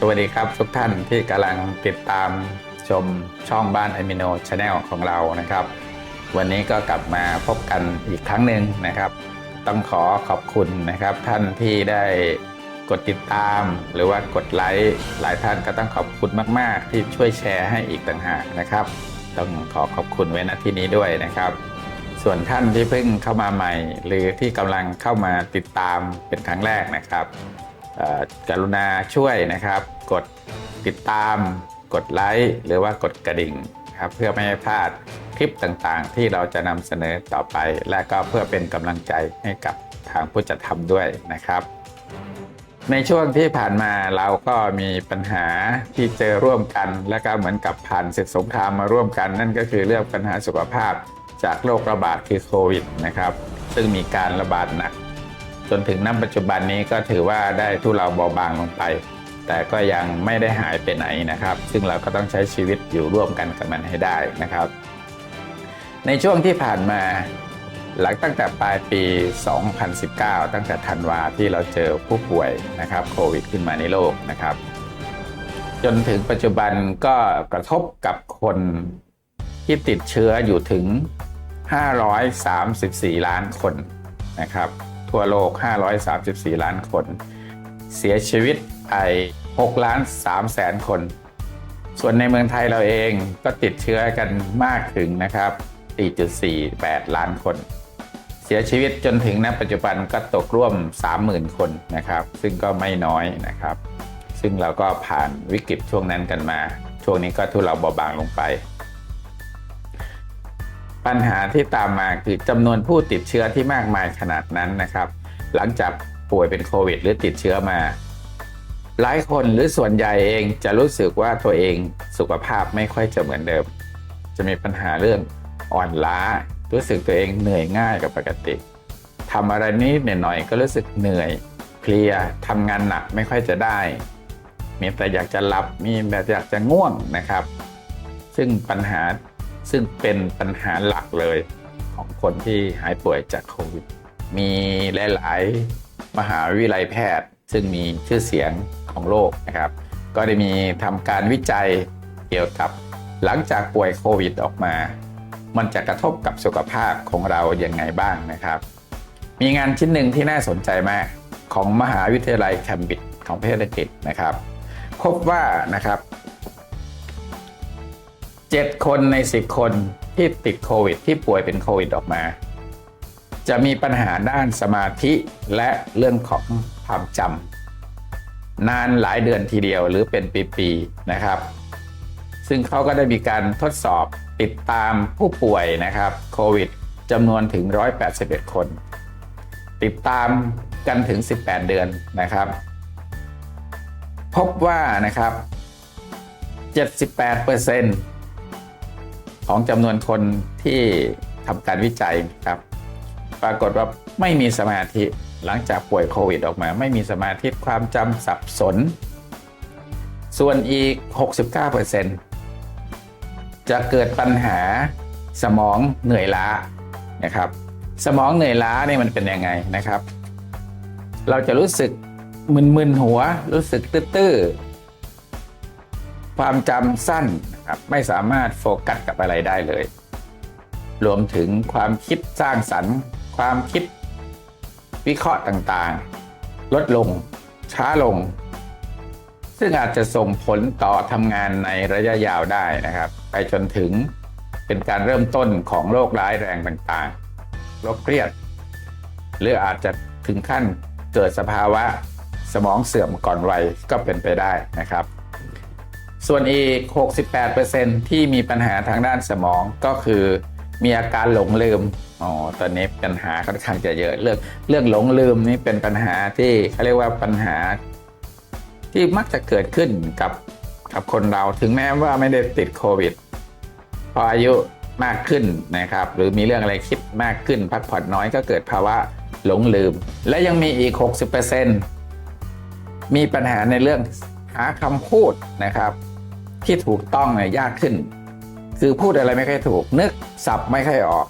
สวัสดีครับทุกท่านที่กำลังติดตามชมช่องบ้านอมิโนชาแนลของเรานะครับ วันนี้ก็กลับมาพบกันอีกครั้งหนึ่งนะครับ ต้องขอขอบคุณนะครับ ท่านที่ได้กดติดตามหรือว่ากดไลค์หลายท่านก็ต้องขอบคุณมาก ๆ ที่ช่วยแชร์ให้อีกต่างหากนะครับ ต้องขอขอบคุณไว้ณที่นี้ด้วยนะครับ ส่วนท่านที่เพิ่งเข้ามาใหม่ หรือที่กำลังเข้ามาติดตามเป็นครั้งแรกนะครับ กรุณาช่วยนะครับ กดติดตาม กดไลค์หรือว่ากดกระดิ่งครับเพื่อไม่ให้พลาดคลิปต่างๆ ที่เราจะนำเสนอต่อไป และก็เพื่อเป็นกำลังใจให้กับทางผู้จัดทำด้วยนะครับ ในช่วงที่ผ่านมาเราก็มีปัญหาที่เจอร่วมกัน และก็เหมือนกับผ่านศึกสงครามมาร่วมกัน นั่นก็คือเรื่องปัญหาสุขภาพจากโรคระบาดคือโควิดนะครับ ซึ่งมีการระบาดหนัก จนถึงณปัจจุบันนี้ก็ถือว่าได้ทุเลาเบาบางลงไป แต่ก็ยังไม่ได้หายไปไหนนะครับ ซึ่งเราก็ต้องใช้ชีวิตอยู่ร่วมกันกับมันให้ได้นะครับ ในช่วงที่ผ่านมาหลังตั้งแต่ปลายปี 2019 ตั้งแต่ธันวาที่เราเจอผู้ป่วยนะครับโควิดขึ้นมาในโลกนะครับ จนถึงปัจจุบันก็กระทบกับคนที่ติดเชื้ออยู่ถึง 534 ล้านคนนะครับ ทั่วโลก 534 ล้านคน เสียชีวิตไป6ล้าน3แสนคน ส่วนในเมืองไทยเราเองก็ติดเชื้อกันมากถึงนะครับ 4.48 ล้านคน เสียชีวิตจนถึงณปัจจุบันก็ตกร่วม 30,000 คนนะครับ ซึ่งก็ไม่น้อยนะครับ ซึ่งเราก็ผ่านวิกฤตช่วงนั้นกันมา ช่วงนี้ก็ทุเลาเบาบางลงไป ปัญหาที่ตามมาคือจำนวนผู้ติดเชื้อที่มากมายขนาดนั้นนะครับ หลังจากป่วยเป็นโควิด หรือติดเชื้อมา หลายคนหรือส่วนใหญ่เองจะรู้สึกว่าตัวเองสุขภาพไม่ค่อยจะเหมือนเดิม จะมีปัญหาเรื่องอ่อนล้า รู้สึกตัวเองเหนื่อยง่ายกว่าปกติทำอะไรนิดหน่อยก็รู้สึกเหนื่อยเพลียทำงานหนักไม่ค่อยจะได้ มีแต่อยากจะหลับมีแต่อยากจะง่วงนะครับ ซึ่งปัญหา ซึ่งเป็นปัญหาหลักเลยของคนที่หายป่วยจากโควิด มีหลาย ๆ มหาวิทยาลัยแพทย์ ซึ่งมีชื่อเสียงของโลกนะครับ ก็ได้มีทำการวิจัยเกี่ยวกับหลังจากป่วยโควิดออกมา มันจะกระทบกับสุขภาพของเราอย่างไงบ้างนะครับ มีงานชิ้นหนึ่งที่น่าสนใจมากของมหาวิทยาลัยแคมบริดจ์ของประเทศอังกฤษนะครับ พบว่านะครับ 7 คนใน 10 คนที่ติดโควิด ที่ป่วยเป็นโควิดออกมา จะมีปัญหาด้านสมาธิและเรื่องของความจำนานหลายเดือนทีเดียวหรือเป็นปีๆนะครับ ซึ่งเขาก็ได้มีการทดสอบติดตามผู้ป่วยนะครับโควิดจำนวนถึง 181 คน ติดตามกันถึง 18 เดือนนะครับ พบว่านะครับ 78% ของจำนวนคนที่ทำการวิจัยครับ ปรากฏว่าไม่มีสมาธิหลังจากป่วยโควิดออกมา ไม่มีสมาธิความจำสับสน ส่วนอีก 69%จะเกิดปัญหาสมองเหนื่อยล้านะครับ สมองเหนื่อยล้าเนี่ยมันเป็นยังไงนะครับ เราจะรู้สึกมึนๆหัวรู้สึกตื้อๆ ความจำสั้นนะครับไม่สามารถโฟกัสกับอะไรได้เลย รวมถึงความคิดสร้างสรรค์ ความคิดวิเคราะห์ต่างๆ ลดลงช้าลง ซึ่งอาจจะส่งผลต่อทำงานในระยะยาวได้นะครับ ไปจนถึงเป็นการเริ่มต้นของโรคร้ายแรงต่างๆโรคเครียด หรืออาจจะถึงขั้นเกิดสภาวะสมองเสื่อมก่อนวัยก็เป็นไปได้นะครับ ส่วนอีก 68%ที่มีปัญหาทางด้านสมองก็คือมีอาการหลงลืม อ๋อ ตอนนี้ปัญหาค่อนข้างจะเยอะ เรื่องเรื่องหลงลืมนี่เป็นปัญหาที่เขาเรียกว่าปัญหา ที่มักจะเกิดขึ้นกับกับคนเราถึงแม้ว่าไม่ได้ติดโควิด พออายุมากขึ้นนะครับ หรือมีเรื่องอะไรคิดมากขึ้น พักผ่อนน้อยก็เกิดภาวะหลงลืม และยังมีอีก 60%มีปัญหาในเรื่องหาคำพูดนะครับ ที่ถูกต้องเนี่ยยากขึ้น คือพูดอะไรไม่ค่อยถูก นึกสับไม่ค่อยออก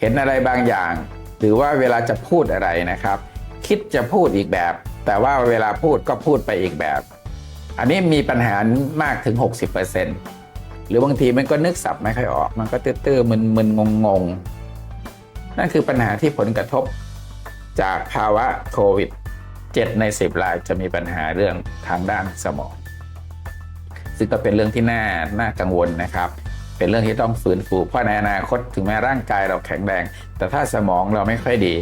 เห็นอะไรบางอย่าง หรือว่าเวลาจะพูดอะไรนะครับ คิดจะพูดอีกแบบ แต่ว่าเวลาพูดก็พูดไปอีกแบบ อันนี้มีปัญหามากถึง 60%หรือบางทีมันก็นึกสับไม่ค่อยออก มันก็ตื้อๆมึนๆงงๆ นั่นคือปัญหาที่ผลกระทบจากภาวะโควิด7ใน 10รายจะมีปัญหาเรื่องทางด้านสมอง ซึ่งก็เป็นเรื่องที่น่าน่ากังวลนะครับ เป็นเรื่องที่ต้องฟื้นฟูเพราะในอนาคตถึงแม้ร่างกายเราแข็งแรง แต่ถ้าสมองเราไม่ค่อยดี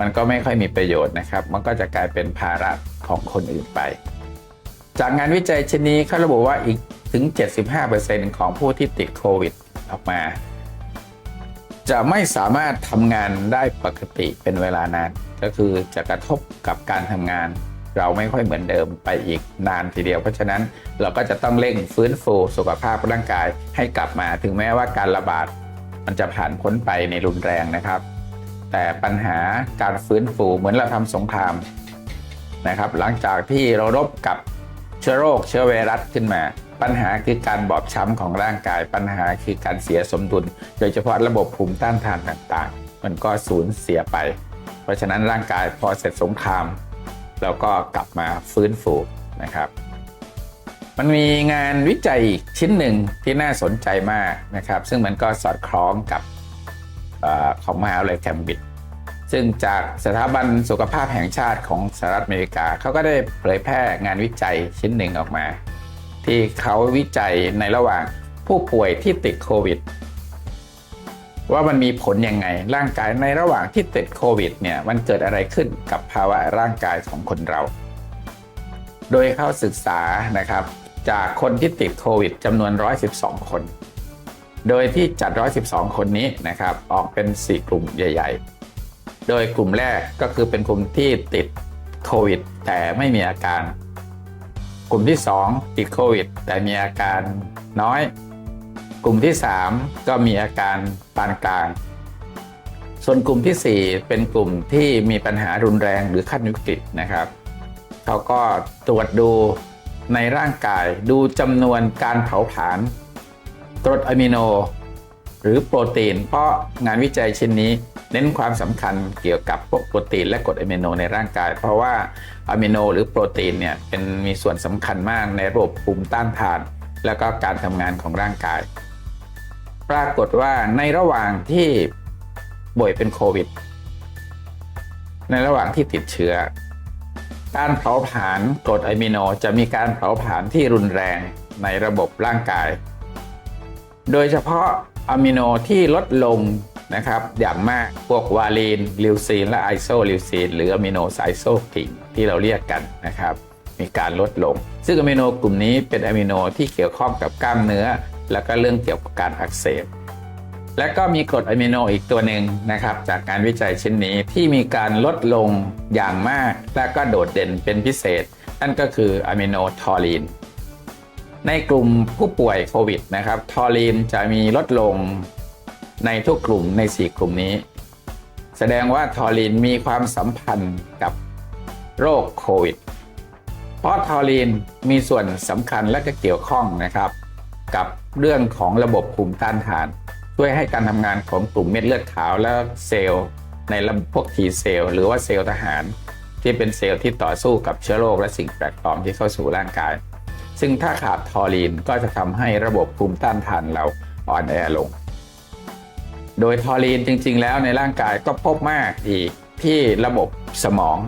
มันก็ไม่ค่อยมีประโยชน์นะครับ มันก็จะกลายเป็นภาระของคนอื่นไป จากงานวิจัยชิ้นนี้เขาระบุว่าอีกถึง 75%ของผู้ที่ติดโควิดออกมา จะไม่สามารถทำงานได้ปกติเป็นเวลานานก็คือจะกระทบกับการทำงาน เราไม่ค่อยเหมือนเดิมไปอีกนานทีเดียว เพราะฉะนั้นเราก็จะต้องเร่งฟื้นฟูสุขภาพร่างกายให้กลับมา ถึงแม้ว่าการระบาดมันจะผ่านพ้นไปในรุนแรงนะครับ แต่ปัญหาการฟื้นฟูเหมือนเราทำสงครามนะครับ หลังจากที่เรารบกับเชื้อโรคเชื้อไวรัสขึ้นมา ปัญหาคือการบอบช้ำของร่างกาย ปัญหาคือการเสียสมดุล โดยเฉพาะระบบภูมิต้านทานต่างๆ มันก็สูญเสียไป เพราะฉะนั้นร่างกายพอเสร็จสงคราม เราก็กลับมาฟื้นฟูนะครับ มันมีงานวิจัยอีกชิ้นหนึ่งที่น่าสนใจมากนะครับ ซึ่งมันก็สอดคล้องกับเออของมหาวิทยาลัยแคมบริดจ์ซึ่งจากสถาบันสุขภาพแห่งชาติของสหรัฐอเมริกาเขาก็ได้เผยแพร่งานวิจัยชิ้นหนึ่งออกมา ที่เขาวิจัยในระหว่างผู้ป่วยที่ติดโควิด ว่ามันมีผลยังไง ร่างกายในระหว่างที่ติดโควิดเนี่ยมันเกิดอะไรขึ้นกับภาวะร่างกายของคนเรา โดยเข้าศึกษานะครับ จากคนที่ติดโควิดจำนวน 112 คน โดยที่จัด 112 คนนี้นะครับออกเป็น 4 กลุ่มใหญ่ ๆ โดยกลุ่มแรกก็คือเป็นกลุ่มที่ติดโควิด แต่ไม่มีอาการ กลุ่มที่ 2 ติดโควิด แต่มีอาการน้อย กลุ่มที่ 3 ก็มีอาการปานกลาง ส่วนกลุ่มทีสี่ 4 เป็นกลุ่มที่มีปัญหารุนแรงหรือขั้นวิกฤตนะครับเขาก็ตรวจดูในร่างกายดูจำนวนการเผาผลาญกรดอะมิโน หรือโปรตีน เพราะงานวิจัยชิ้นนี้เน้นความสำคัญเกี่ยวกับพวกโปรตีนและกรดอะมิโนในร่างกาย เพราะว่าอะมิโนหรือโปรตีนเนี่ยเป็นมีส่วนสำคัญมากในระบบภูมิต้านทาน และก็การทำงานของร่างกาย ปรากฏว่าในระหว่างที่ป่วยเป็นโควิด ในระหว่างที่ติดเชื้อ การเผาผลาญกรดอะมิโนจะมีการเผาผลาญที่รุนแรงในระบบร่างกาย โดยเฉพาะอะมิโนที่ลดลงนะครับอย่างมากพวกวาลีนลิวซีน และไอโซลิวซีน หรืออะมิโนไซโซกิงที่เราเรียกกันนะครับ มีการลดลง ซึ่งอะมิโนกลุ่มนี้เป็นอะมิโนที่เกี่ยวข้องกับกล้ามเนื้อ แล้วก็เรื่องเกี่ยวกับการอักเสบ และก็มีกรดอะมิโนอีกตัวหนึ่งนะครับ จากการวิจัยชิ้นนี้ที่มีการลดลงอย่างมาก และก็โดดเด่นเป็นพิเศษ นั่นก็คืออะมิโนทอรีนในกลุ่มผู้ป่วยโควิดนะครับทอรีนจะมีลดลงในทุกกลุ่มใน 4 กลุ่มนี้ แสดงว่าทอรีนมีความสัมพันธ์กับโรคโควิด เพราะทอรีนมีส่วนสำคัญและก็เกี่ยวข้องนะครับ กับเรื่องของระบบภูมิต้านทาน ช่วยให้การทำงานของกลุ่มเม็ดเลือดขาวและเซลล์ ในระบบพวก T เซลล์หรือว่าเซลล์ทหาร ที่เป็นเซลล์ที่ต่อสู้กับเชื้อโรคและสิ่งแปลกปลอมที่เข้าสู่ร่างกาย ซึ่งถ้าขาดทอรีนก็จะทำให้ระบบภูมิต้านทานเราอ่อนแอลง โดยทอรีนจริง ๆ แล้วในร่างกายก็พบมากอีกที่ระบบสมอง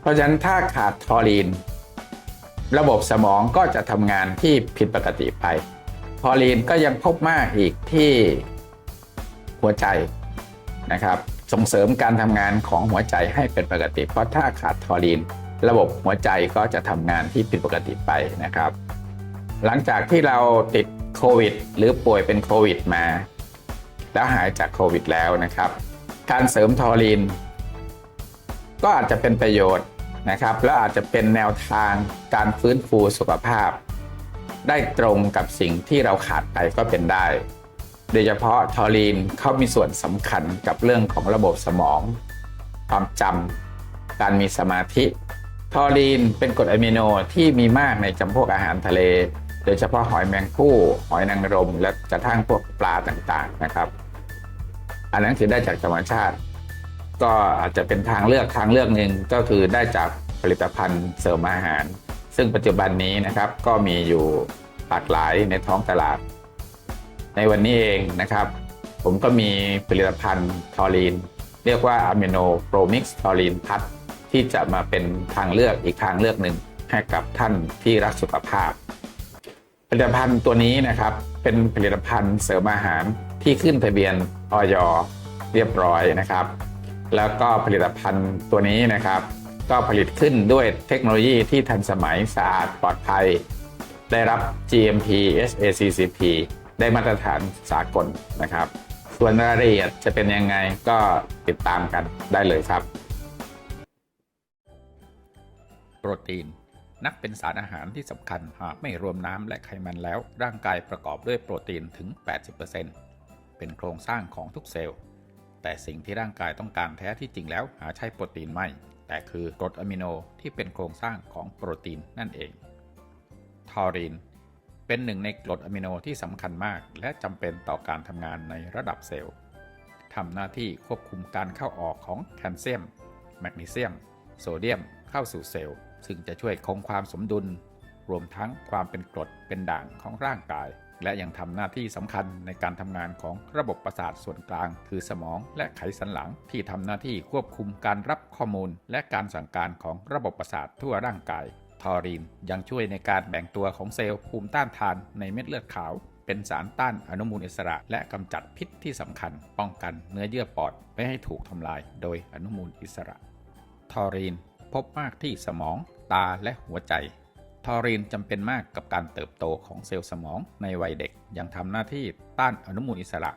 เพราะฉะนั้นถ้าขาดทอรีน ระบบสมองก็จะทำงานที่ผิดปกติไปทอรีนก็ยังพบมากอีกที่หัวใจนะครับ ส่งเสริมการทำงานของหัวใจให้เป็นปกติ เพราะถ้าขาดทอรีน ระบบหัวใจก็จะทำงานที่ผิดปกติไปนะครับ หลังจากที่เราติดโควิด หรือป่วยเป็นโควิดมา แล้วหายจากโควิดแล้วนะครับ การเสริมทอรีนก็อาจจะเป็นประโยชน์ นะครับและอาจจะเป็นแนวทางการฟื้นฟูสุขภาพ ได้ตรงกับสิ่งที่เราขาดไปก็เป็นได้ โดยเฉพาะทอรีนเขามีส่วนสำคัญกับเรื่องของระบบสมอง ความจำการมีสมาธิทอรีนเป็นกรดอะมิโนที่มีมากในจำพวกอาหารทะเล โดยเฉพาะหอยแมงผู้หอยนางรม และกระทั่งพวกปลาต่างๆนะครับ อันนั้นคือได้จากธรรมชาติ ก็อาจจะเป็นทางเลือกทางเลือกหนึ่งก็คือได้จากผลิตภัณฑ์เสริมอาหาร ซึ่งปัจจุบันนี้นะครับก็มีอยู่หลากหลายในท้องตลาด ในวันนี้เองนะครับ ผมก็มีผลิตภัณฑ์ทอรีน เรียกว่าอะมิโนโปรมิกซ์ทอรีนพัทที่จะมาเป็นทางเลือกอีกทางเลือกหนึ่งให้กับท่านที่รักสุขภาพ ผลิตภัณฑ์ตัวนี้นะครับเป็นผลิตภัณฑ์เสริมอาหารที่ขึ้นทะเบียนออยเรียบร้อยนะครับ แล้วก็ผลิตภัณฑ์ตัวนี้นะครับ ก็ผลิตขึ้นด้วยเทคโนโลยีที่ทันสมัยสะอาดปลอดภัย ได้รับ GMP SACCP ได้มาตรฐานสากลนะครับ ส่วนรายละเอียดจะเป็นยังไงก็ติดตามกันได้เลยครับ โปรตีน นักเป็นสารอาหารที่สำคัญหากไม่รวมน้ำและไขมันแล้ว ร่างกายประกอบด้วยโปรตีนถึง 80%เป็นโครงสร้างของทุกเซลล์ แต่สิ่งที่ร่างกายต้องการแท้ที่จริงแล้วหาใช่โปรตีนไม่ แต่คือกรดอะมิโนที่เป็นโครงสร้างของโปรตีนนั่นเอง ทอรีนเป็นหนึ่งในกรดอะมิโนที่สำคัญมาก และจำเป็นต่อการทำงานในระดับเซลล์ทำหน้าที่ควบคุมการเข้าออกของแคลเซียม แมกนีเซียม โซเดียม เข้าสู่เซลล์ ซึ่งจะช่วยคงความสมดุล รวมทั้งความเป็นกรดเป็นด่างของร่างกาย และยังทำหน้าที่สำคัญในการทำงานของระบบประสาทส่วนกลาง คือสมองและไขสันหลัง ที่ทำหน้าที่ควบคุมการรับข้อมูล และการสั่งการของระบบประสาททั่วร่างกาย ทอรีนยังช่วยในการแบ่งตัวของเซลล์ภูมิต้านทานในเม็ดเลือดขาว เป็นสารต้านอนุมูลอิสระ และกำจัดพิษที่สำคัญ ป้องกันเนื้อเยื่อปอดไม่ให้ถูกทำลาย โดยอนุมูลอิสระ ทอรีนพบมากที่สมอง ตาและหัวใจ ทอรีนจำเป็นมากกับการเติบโตของเซลล์สมองในวัยเด็ก ยังทำหน้าที่ต้านอนุมูลอิสระ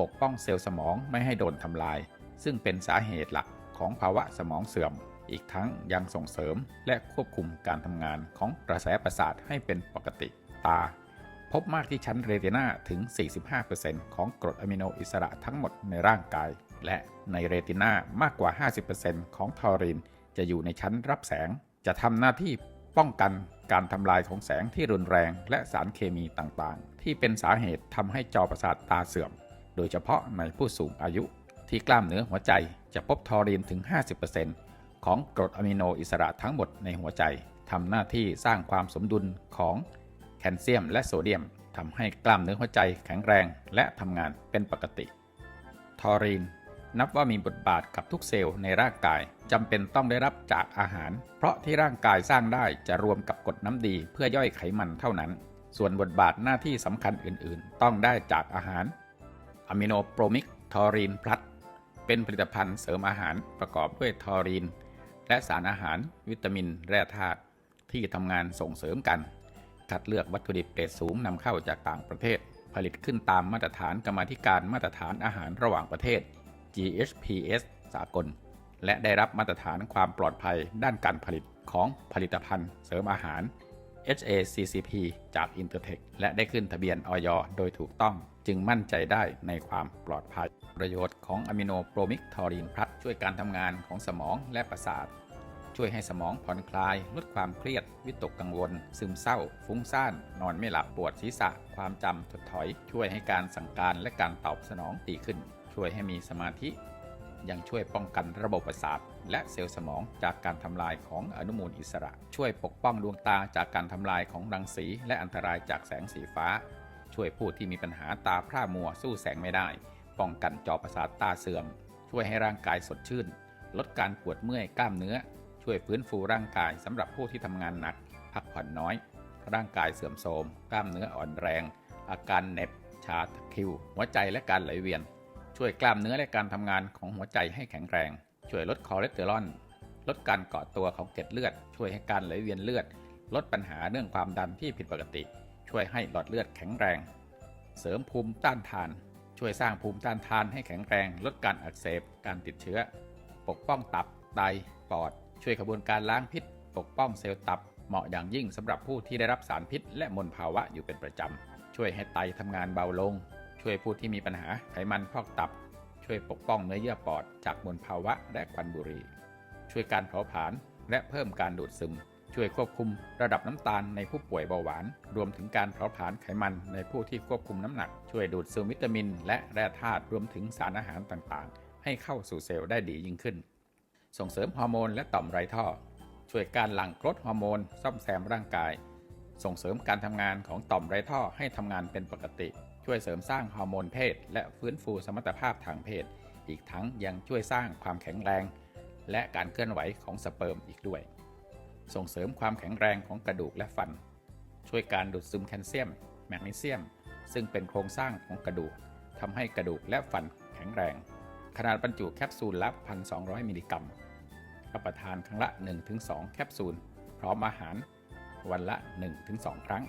ปกป้องเซลล์สมองไม่ให้โดนทำลาย ซึ่งเป็นสาเหตุหลักของภาวะสมองเสื่อม อีกทั้งยังส่งเสริมและควบคุมการทำงานของกระแสประสาทให้เป็นปกติ ตา พบมากที่ชั้นเรตินาถึง 45%ของกรดอะมิโนอิสระทั้งหมดในร่างกาย และในเรตินามากกว่า 50%ของทอรีนจะอยู่ในชั้นรับแสงจะทำหน้าที่ ป้องกันการทำลายของแสงที่รุนแรงและสารเคมีต่างๆ ที่เป็นสาเหตุทำให้จอประสาทตาเสื่อม โดยเฉพาะในผู้สูงอายุ ที่กล้ามเนื้อหัวใจจะพบทอรีนถึง 50%ของกรดอะมิโนอิสระทั้งหมดในหัวใจทำหน้าที่สร้างความสมดุลของแคลเซียมและโซเดียมทำให้กล้ามเนื้อหัวใจแข็งแรงและทำงานเป็นปกติ ทอรีน นับว่ามีบทบาทกับทุกเซลล์ในร่างกายจำเป็นต้องได้รับจากอาหาร เพราะที่ร่างกายสร้างได้จะรวมกับกรดน้ำดีเพื่อย่อยไขมันเท่านั้น ส่วนบทบาทหน้าที่สำคัญอื่นๆ ต้องได้จากอาหารอะมิโนโปรมิกทอรีนพลัสเป็นผลิตภัณฑ์เสริมอาหารประกอบด้วยทอรีน และสารอาหาร วิตามิน แร่ธาตุที่ทำงานส่งเสริมกัน คัดเลือกวัตถุดิบเกรดสูงนำเข้าจากต่างประเทศ ผลิตขึ้นตามมาตรฐานกรรมาธิการมาตรฐานอาหารระหว่างประเทศ GHPS สากล และได้รับมาตรฐานความปลอดภัยด้านการผลิตของผลิตภัณฑ์เสริมอาหาร HACCP จาก Intertech และได้ขึ้นทะเบียนออยโดยถูกต้องจึงมั่นใจได้ในความปลอดภัย ประโยชน์ของอะมิโนโปรมิกทอรีนพลัสช่วยการทำงานของสมองและประสาท ช่วยให้สมองผ่อนคลาย ลดความเครียด วิตกกังวล ซึมเศร้า ฟุ้งซ่าน นอนไม่หลับปวดศีรษะ ความจำถดถอย ช่วยให้การสั่งการและการตอบสนองดีขึ้น ช่วยให้มีสมาธิ ยังช่วยป้องกันระบบประสาท และเซลล์สมองจากการทำลายของอนุมูลอิสระ ช่วยปกป้องดวงตาจากการทำลายของรังสี และอันตรายจากแสงสีฟ้า ช่วยผู้ที่มีปัญหาตาพร่ามัวสู้แสงไม่ได้ ป้องกันจอประสาทตาเสื่อม ช่วยให้ร่างกายสดชื่น ลดการปวดเมื่อยกล้ามเนื้อ ช่วยฟื้นฟูร่างกายสำหรับผู้ที่ทำงานหนัก พักผ่อนน้อย ร่างกายเสื่อมโทรม กล้ามเนื้ออ่อนแรง อาการเหน็บชาตะคิว หัวใจและการไหลเวียน ช่วยกล้ามเนื้อและการทำงานของหัวใจให้แข็งแรง ช่วยลดคอเลสเตอรอลลดการเกาะตัวของเกล็ดเลือด ช่วยให้การไหลเวียนเลือด ลดปัญหาเรื่องความดันที่ผิดปกติ ช่วยให้หลอดเลือดแข็งแรง เสริมภูมิต้านทาน ช่วยสร้างภูมิต้านทานให้แข็งแรง ลดการอักเสบ การติดเชื้อ ปกป้องตับ ไต ปอด ช่วยกระบวนการล้างพิษ ปกป้องเซลล์ตับ เหมาะอย่างยิ่งสำหรับผู้ที่ได้รับสารพิษ และมลภาวะอยู่เป็นประจำ ช่วยให้ไตทำงานเบาลง ช่วยผู้ที่มีปัญหาไขมันพอกตับ ช่วยปกป้องเนื้อเยื่อปอดจากมลภาวะและควันบุหรี่ ช่วยการเผาผลาญและเพิ่มการดูดซึม ช่วยควบคุมระดับน้ำตาลในผู้ป่วยเบาหวาน รวมถึงการเผาผลาญไขมันในผู้ที่ควบคุมน้ำหนัก ช่วยดูดซึมวิตามิน และแร่ธาตุรวมถึงสารอาหารต่างๆ ให้เข้าสู่เซลล์ได้ดียิ่งขึ้น ส่งเสริมฮอร์โมนและต่อมไรท่อ ช่วยการหลั่งกรดฮอร์โมนซ่อมแซมร่างกาย ส่งเสริมการทำงานของต่อมไรท่อให้ทำงานเป็นปกติ ช่วยเสริมสร้างฮอร์โมนเพศ และฟื้นฟูสมรรถภาพทางเพศ อีกทั้งยังช่วยสร้างความแข็งแรง และการเคลื่อนไหวของสเปิร์มอีกด้วย ส่งเสริมความแข็งแรงของกระดูกและฟัน ช่วยการดูดซึมแคลเซียม แมกนีเซียม ซึ่งเป็นโครงสร้างของกระดูกทำให้กระดูกและฟันแข็งแรง ขนาดบรรจุแคปซูลละ 1,200 มิลลิกรัมรับประทานครั้งละ 1-2 แคปซูล พร้อมอาหาร วันละ 1-2 ครั้ง